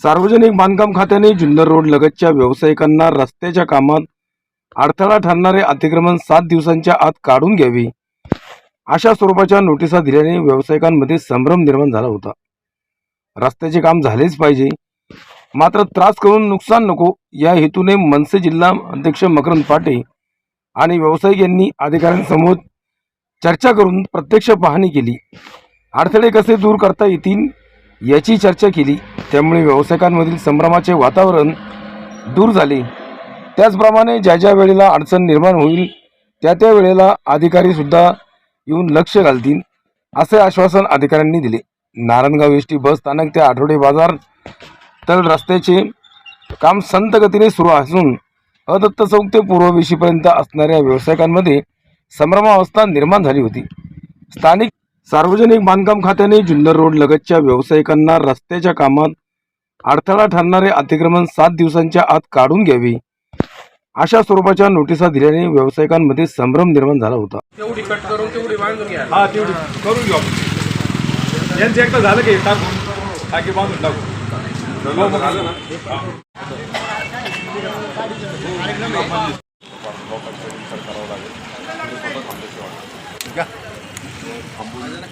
सार्वजनिक बांधकाम खात्याने जुन्नर रोड लगतच्या व्यावसायिकांना रस्त्याच्या कामात अडथळा ठरणारे अतिक्रमण सात दिवसांच्या आत काढून घ्यावी. अशा स्वरूपाच्या नोटिसा दिल्याने व्यावसायिकांमध्ये संभ्रम निर्माण झाला होता. रस्त्याचे काम झालेच पाहिजे. मात्र त्रास करून नुकसान नको या हेतूने मनसे जिल्हा अध्यक्ष मकरंद पाटे आणि व्यावसायिक यांनी अधिकाऱ्यांसमोर चर्चा करून प्रत्यक्ष पाहणी केली. अडथळे कसे दूर करता येतील याची चर्चा केली. त्यामुळे व्यावसायिकांमधील संभ्रमाचे वातावरण दूर झाले. त्याचप्रमाणे ज्या ज्या वेळेला अडचण निर्माण होईल त्या त्या वेळेला अधिकारीसुद्धा येऊन लक्ष घालतील असे आश्वासन अधिकाऱ्यांनी दिले. नारायणगाव एस टी बस स्थानक ते आठवडे बाजार तर रस्त्याचे काम संत गतीने सुरू असून अदत्त चौक ते पूर्व वेशीपर्यंत असणाऱ्या व्यावसायिकांमध्ये संभ्रमावस्था निर्माण झाली होती. स्थानिक सार्वजनिक बांधकाम खात्याने जुन्नर रोड लगतच्या व्यावसायिकांना रस्त्याच्या कामात अडथळा ठरणारे अतिक्रमण सात दिवसांच्या आत काढून घ्यावे. अशा स्वरूपाच्या नोटिसा दिल्याने व्यावसायिकांमध्ये संभ्रम निर्माण झाला होता. तेवढी कट करून तेवढी बांधून घ्या. हा तेवढी. करून घेऊ आपण. यांचं एकदा झालं की टाकून टाकी बांधून टाकू. हो, मग झालं ना